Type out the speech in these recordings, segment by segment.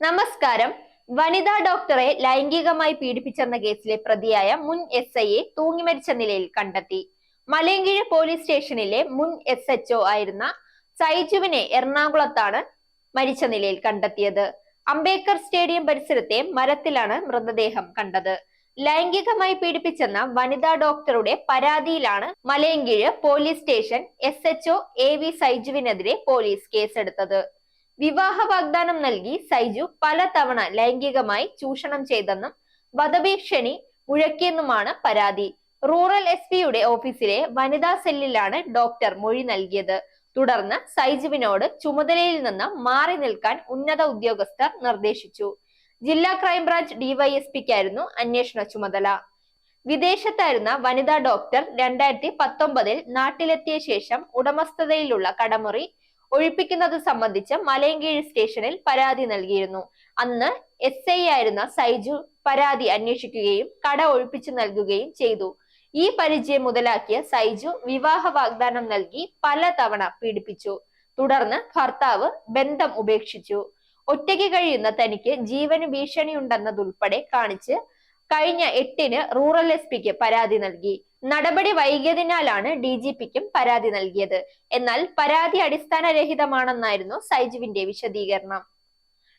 നമസ്കാരം. വനിതാ ഡോക്ടറെ ലൈംഗികമായി പീഡിപ്പിച്ചെന്ന കേസിലെ പ്രതിയായ മുൻ എസ് ഐയെ തൂങ്ങിമരിച്ച നിലയിൽ കണ്ടെത്തി. മലയങ്കിഴ പോലീസ് സ്റ്റേഷനിലെ മുൻ എസ് എച്ച് ആയിരുന്ന സൈജുവിനെ എറണാകുളത്താണ് മരിച്ച നിലയിൽ കണ്ടെത്തിയത്. അംബേദ്കർ സ്റ്റേഡിയം പരിസരത്തെ മരത്തിലാണ് മൃതദേഹം കണ്ടത്. ലൈംഗികമായി പീഡിപ്പിച്ചെന്ന വനിതാ ഡോക്ടറുടെ പരാതിയിലാണ് Malayinkeezhu police station S H A V സൈജുവിനെതിരെ police കേസെടുത്തത്. വിവാഹ വാഗ്ദാനം നൽകി സൈജു പലതവണ ലൈംഗികമായി ചൂഷണം ചെയ്തെന്നും വധഭീഷണി മുഴക്കിയെന്നുമാണ് പരാതി. റൂറൽ എസ് പിയുടെ ഓഫീസിലെ വനിതാ സെല്ലിലാണ് ഡോക്ടർ മൊഴി നൽകിയത്. തുടർന്ന് സൈജുവിനോട് ചുമതലയിൽ നിന്ന് മാറി നിൽക്കാൻ ഉന്നത ഉദ്യോഗസ്ഥർ നിർദ്ദേശിച്ചു. ജില്ലാ ക്രൈംബ്രാഞ്ച് ഡിവൈഎസ്പിക്കായിരുന്നു അന്വേഷണ ചുമതല. വിദേശത്തായിരുന്ന വനിതാ ഡോക്ടർ രണ്ടായിരത്തി പത്തൊമ്പതിൽ നാട്ടിലെത്തിയ ശേഷം ഉടമസ്ഥതയിലുള്ള കടമുറി ഒഴിപ്പിക്കുന്നത് സംബന്ധിച്ച് മലയങ്കീഴ് സ്റ്റേഷനിൽ പരാതി നൽകിയിരുന്നു. അന്ന് എസ് ഐ ആയിരുന്ന സൈജു പരാതി അന്വേഷിക്കുകയും കട ഒഴിപ്പിച്ചു നൽകുകയും ചെയ്തു. ഈ പരിചയം മുതലാക്കിയ സൈജു വിവാഹ വാഗ്ദാനം നൽകി പലതവണ പീഡിപ്പിച്ചു. തുടർന്ന് ഭർത്താവ് ബന്ധം ഉപേക്ഷിച്ചു. ഒറ്റയ്ക്ക് കഴിയുന്ന തനിക്ക് ജീവന് ഭീഷണിയുണ്ടെന്നതുൾപ്പെടെ കാണിച്ച് കഴിഞ്ഞ എട്ടിന് റൂറൽ എസ് പിക്ക് പരാതി നൽകി. നടപടി വൈകിയതിനാലാണ് ഡി ജി പിക്കും പരാതി നൽകിയത്. എന്നാൽ പരാതി അടിസ്ഥാനരഹിതമാണെന്നായിരുന്നു സൈജുവിന്റെ വിശദീകരണം.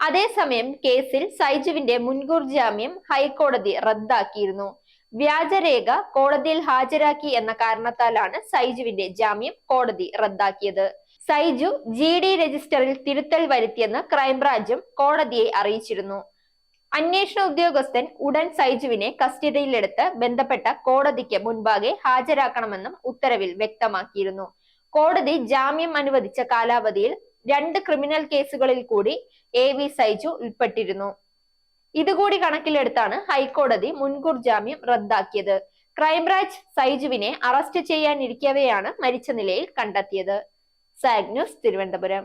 അതേസമയം കേസിൽ സൈജുവിന്റെ മുൻകൂർ ജാമ്യം ഹൈക്കോടതി റദ്ദാക്കിയിരുന്നു. വ്യാജരേഖ കോടതിയിൽ ഹാജരാക്കി എന്ന കാരണത്താലാണ് സൈജുവിന്റെ ജാമ്യം കോടതി റദ്ദാക്കിയത്. സൈജു ജി ഡി രജിസ്റ്ററിൽ തിരുത്തൽ വരുത്തിയെന്ന് ക്രൈംബ്രാഞ്ചും കോടതിയെ അറിയിച്ചിരുന്നു. അന്വേഷണ ഉദ്യോഗസ്ഥൻ ഉടൻ സൈജുവിനെ കസ്റ്റഡിയിലെടുത്ത് ബന്ധപ്പെട്ട കോടതിക്ക് മുൻപാകെ ഹാജരാക്കണമെന്നും ഉത്തരവിൽ വ്യക്തമാക്കിയിരുന്നു. കോടതി ജാമ്യം അനുവദിച്ച കാലാവധിയിൽ രണ്ട് ക്രിമിനൽ കേസുകളിൽ കൂടി എ വി സൈജു ഉൾപ്പെട്ടിരുന്നു. ഇതുകൂടി കണക്കിലെടുത്താണ് ഹൈക്കോടതി മുൻകൂർ ജാമ്യം റദ്ദാക്കിയത്. ക്രൈംബ്രാഞ്ച് സൈജുവിനെ അറസ്റ്റ് ചെയ്യാനിരിക്കവെയാണ് മരിച്ച നിലയിൽ കണ്ടെത്തിയത്. Sag news Thiruvananthapuram.